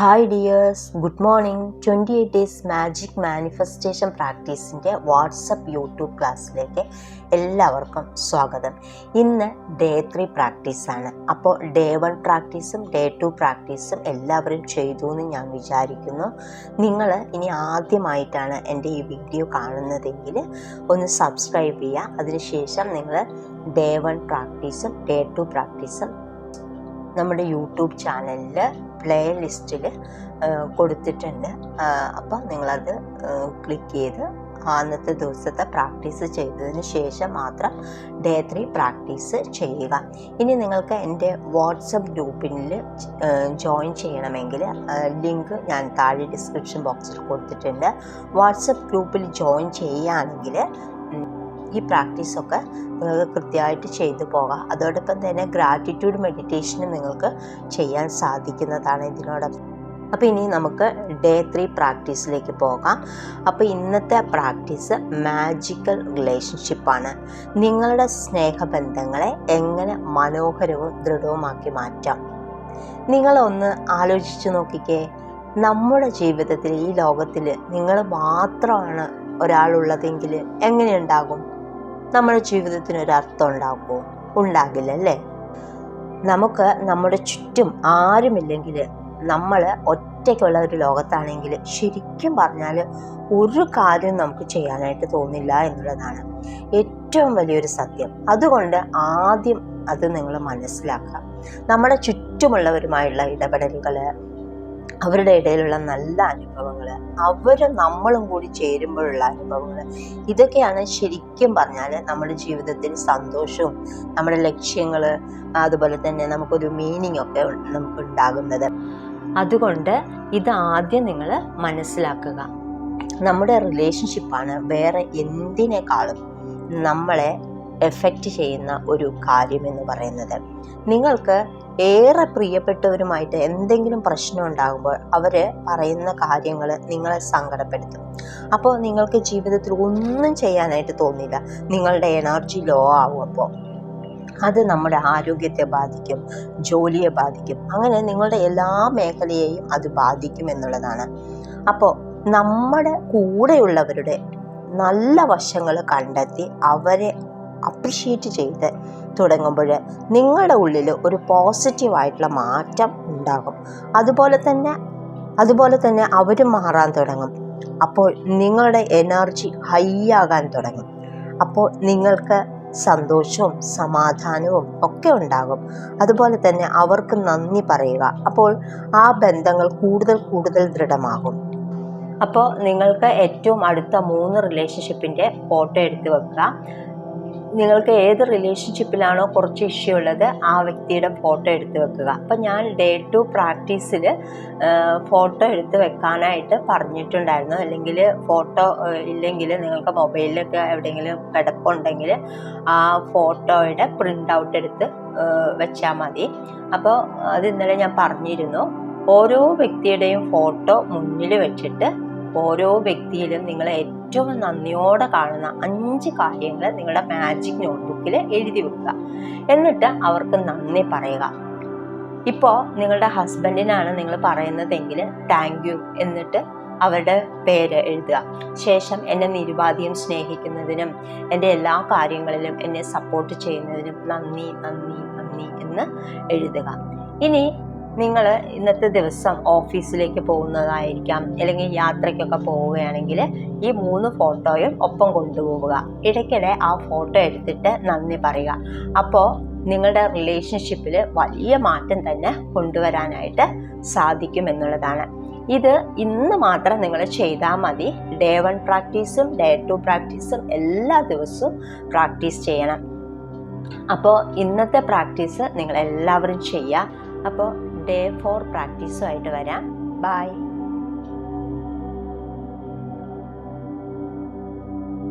Hi dears good morning twenty eight days magic manifestation പ്രാക്ടീസിന്റെ WhatsApp YouTube ക്ലാസ്സിലേക്ക് എല്ലാവർക്കും സ്വാഗതം. ഇന്ന് ഡേ ത്രീ പ്രാക്ടീസാണ് അപ്പോൾ ഡേ വൺ പ്രാക്ടീസും ഡേ ടു പ്രാക്ടീസും എല്ലാവരും ചെയ്തു എന്ന് ഞാൻ വിചാരിക്കുന്നു. നിങ്ങൾ ഇനി ആദ്യമായിട്ടാണ് എന്റെ ഈ വീഡിയോ കാണുന്നതെങ്കിൽ ഒന്ന് സബ്സ്ക്രൈബ് ചെയ്യുക. അതിനുശേഷം നിങ്ങൾ ഡേ വൺ പ്രാക്ടീസും ഡേ ടു പ്രാക്ടീസും നമ്മുടെ യൂട്യൂബ് ചാനലിൽ പ്ലേ ലിസ്റ്റിൽ കൊടുത്തിട്ടുണ്ട്. അപ്പോൾ നിങ്ങളത് ക്ലിക്ക് ചെയ്ത് അന്നത്തെ ദിവസത്തെ പ്രാക്ടീസ് ചെയ്തതിന് ശേഷം മാത്രം ഡേ ത്രീ പ്രാക്ടീസ് ചെയ്യുക. ഇനി നിങ്ങൾക്ക് എന്റെ വാട്സപ്പ് ഗ്രൂപ്പിൽ ജോയിൻ ചെയ്യണമെങ്കിൽ ലിങ്ക് ഞാൻ താഴെ ഡിസ്ക്രിപ്ഷൻ ബോക്സിൽ കൊടുത്തിട്ടുണ്ട്. വാട്സപ്പ് ഗ്രൂപ്പിൽ ജോയിൻ ചെയ്യുകയാണെങ്കിൽ ഈ പ്രാക്ടീസൊക്കെ നിങ്ങൾക്ക് കൃത്യമായിട്ട് ചെയ്തു പോകാം. അതോടൊപ്പം തന്നെ ഗ്രാറ്റിറ്റ്യൂഡ് മെഡിറ്റേഷന് നിങ്ങൾക്ക് ചെയ്യാൻ സാധിക്കുന്നതാണ് ഇതിനോടൊപ്പം. അപ്പോൾ ഇനി നമുക്ക് ഡേ ത്രീ പ്രാക്ടീസിലേക്ക് പോകാം. അപ്പോൾ ഇന്നത്തെ പ്രാക്ടീസ് മാജിക്കൽ റിലേഷൻഷിപ്പാണ് നിങ്ങളുടെ സ്നേഹബന്ധങ്ങളെ എങ്ങനെ മനോഹരവും ദൃഢവുമാക്കി മാറ്റാം? നിങ്ങളൊന്ന് ആലോചിച്ച് നോക്കിക്കേ. നമ്മുടെ ജീവിതത്തിൽ ഈ ലോകത്തിൽ നിങ്ങൾ മാത്രമാണ് ഒരാളുള്ളതെങ്കിൽ എങ്ങനെയുണ്ടാകും നമ്മുടെ ജീവിതത്തിന് ഒരു അർത്ഥം ഉണ്ടാക്കുമോ ഉണ്ടാകില്ല അല്ലേ നമുക്ക് നമ്മുടെ ചുറ്റും ആരുമില്ലെങ്കിൽ നമ്മൾ ഒറ്റയ്ക്കുള്ള ഒരു ലോകത്താണെങ്കിൽ ശരിക്കും പറഞ്ഞാൽ ഒരു കാര്യം നമുക്ക് ചെയ്യാനായിട്ട് തോന്നില്ല എന്നുള്ളതാണ് ഏറ്റവും വലിയൊരു സത്യം. അതുകൊണ്ട് ആദ്യം അത് നിങ്ങൾ മനസ്സിലാക്കുക. നമ്മുടെ ചുറ്റുമുള്ളവരുമായുള്ള ഇടപെടലുകൾ അവരുടെ ഇടയിലുള്ള നല്ല അനുഭവങ്ങൾ അവർ നമ്മളും കൂടി ചേരുമ്പോഴുള്ള അനുഭവങ്ങൾ ഇതൊക്കെയാണ് ശരിക്കും പറഞ്ഞാൽ നമ്മുടെ ജീവിതത്തിൽ സന്തോഷവും നമ്മുടെ ലക്ഷ്യങ്ങൾ അതുപോലെ തന്നെ നമുക്കൊരു മീനിങ് ഒക്കെ നമുക്ക് ഉണ്ടാകുന്നത് അതുകൊണ്ട് ഇത് ആദ്യം നിങ്ങൾ മനസ്സിലാക്കുക. നമ്മുടെ റിലേഷൻഷിപ്പാണ് വേറെ എന്തിനേക്കാളും നമ്മളെ എഫക്റ്റ് ചെയ്യുന്ന ഒരു കാര്യമെന്ന് പറയുന്നത്. നിങ്ങൾക്ക് ഏറെ പ്രിയപ്പെട്ടവരുമായിട്ട് എന്തെങ്കിലും പ്രശ്നം ഉണ്ടാകുമ്പോൾ അവർ പറയുന്ന കാര്യങ്ങൾ നിങ്ങളെ സങ്കടപ്പെടുത്തും. അപ്പോൾ നിങ്ങൾക്ക് ജീവിതത്തിൽ ഒന്നും ചെയ്യാനായിട്ട് തോന്നില്ല. നിങ്ങളുടെ എനർജി ലോ ആവും അപ്പോൾ അത് നമ്മുടെ ആരോഗ്യത്തെ ബാധിക്കും ജോലിയെ ബാധിക്കും. അങ്ങനെ നിങ്ങളുടെ എല്ലാ മേഖലയെയും അത് ബാധിക്കും എന്നുള്ളതാണ്. അപ്പോൾ നമ്മുടെ കൂടെയുള്ളവരുടെ നല്ല വശങ്ങൾ കണ്ടെത്തി അവരെ അപ്രിഷ്യേറ്റ് ചെയ്ത് തുടങ്ങുമ്പോൾ നിങ്ങളുടെ ഉള്ളിൽ ഒരു പോസിറ്റീവായിട്ടുള്ള മാറ്റം ഉണ്ടാകും. അതുപോലെ തന്നെ അതുപോലെ തന്നെ അവർ മാറാൻ തുടങ്ങും. അപ്പോൾ നിങ്ങളുടെ എനർജി ഹൈ ആകാൻ തുടങ്ങും. അപ്പോൾ നിങ്ങൾക്ക് സന്തോഷവും സമാധാനവും ഒക്കെ ഉണ്ടാകും. അതുപോലെ തന്നെ അവർക്ക് നന്ദി പറയുക. അപ്പോൾ ആ ബന്ധങ്ങൾ കൂടുതൽ കൂടുതൽ ദൃഢമാകും. അപ്പോൾ നിങ്ങൾക്ക് ഏറ്റവും അടുത്ത മൂന്ന് റിലേഷൻഷിപ്പിന്റെ ഫോട്ടോ എടുത്ത് വെക്കുക. നിങ്ങൾക്ക് ഏത് റിലേഷൻഷിപ്പിലാണോ കുറച്ച് ഇഷ്യൂ ഉള്ളത് ആ വ്യക്തിയുടെ ഫോട്ടോ എടുത്ത് വെക്കുക. അപ്പം ഞാൻ ഡേ ടു പ്രാക്ടീസിൽ ഫോട്ടോ എടുത്ത് വെക്കാനായിട്ട് പറഞ്ഞിട്ടുണ്ടായിരുന്നു. അല്ലെങ്കിൽ ഫോട്ടോ ഇല്ലെങ്കിൽ നിങ്ങൾക്ക് മൊബൈലിലൊക്കെ എവിടെയെങ്കിലും കിടപ്പുണ്ടെങ്കിൽ ആ ഫോട്ടോയുടെ പ്രിന്റ് ഔട്ട് എടുത്ത് വെച്ചാൽ മതി. അപ്പോൾ അത് ഇന്നലെ ഞാൻ പറഞ്ഞിരുന്നു. ഓരോ വ്യക്തിയുടെയും ഫോട്ടോ മുന്നിൽ വെച്ചിട്ട് ഓരോ വ്യക്തിയിലും നിങ്ങൾ ഏറ്റവും നന്ദിയോടെ കാണുന്ന അഞ്ച് കാര്യങ്ങൾ നിങ്ങളുടെ മാജിക് നോട്ട്ബുക്കിൽ എഴുതി വെക്കുക. എന്നിട്ട് അവർക്ക് നന്ദി പറയുക. ഇപ്പോൾ നിങ്ങളുടെ ഹസ്ബൻഡിനാണ് നിങ്ങൾ പറയുന്നതെങ്കിൽ താങ്ക് യു എന്നിട്ട് അവരുടെ പേര് എഴുതുക. ശേഷം എന്നെ നിരുപാധികം സ്നേഹിക്കുന്നതിനും എന്റെ എല്ലാ കാര്യങ്ങളിലും എന്നെ സപ്പോർട്ട് ചെയ്യുന്നതിനും നന്ദി നന്ദി നന്ദി എന്ന് എഴുതുക. ഇനി നിങ്ങൾ ഇന്നത്തെ ദിവസം ഓഫീസിലേക്ക് പോകുന്നതായിരിക്കാം. അല്ലെങ്കിൽ യാത്രയ്ക്കൊക്കെ പോവുകയാണെങ്കിൽ ഈ മൂന്ന് ഫോട്ടോയും ഒപ്പം കൊണ്ടുപോവുക. ഇടയ്ക്കിടെ ആ ഫോട്ടോ എടുത്തിട്ട് നന്ദി പറയുക. അപ്പോൾ നിങ്ങളുടെ റിലേഷൻഷിപ്പിൽ വലിയ മാറ്റം തന്നെ കൊണ്ടുവരാനായിട്ട് സാധിക്കും എന്നുള്ളതാണ്. ഇത് ഇന്ന് മാത്രം നിങ്ങൾ ചെയ്താൽ മതി. ഡേ വൺ പ്രാക്ടീസും ഡേ ടു പ്രാക്ടീസും എല്ലാ ദിവസവും പ്രാക്ടീസ് ചെയ്യണം. അപ്പോൾ ഇന്നത്തെ പ്രാക്ടീസ് നിങ്ങൾ എല്ലാവരും ചെയ്യുക. അപ്പോൾ ഡേ ഫോർ പ്രാക്ടീസുമായിട്ട് വരാം. ബൈ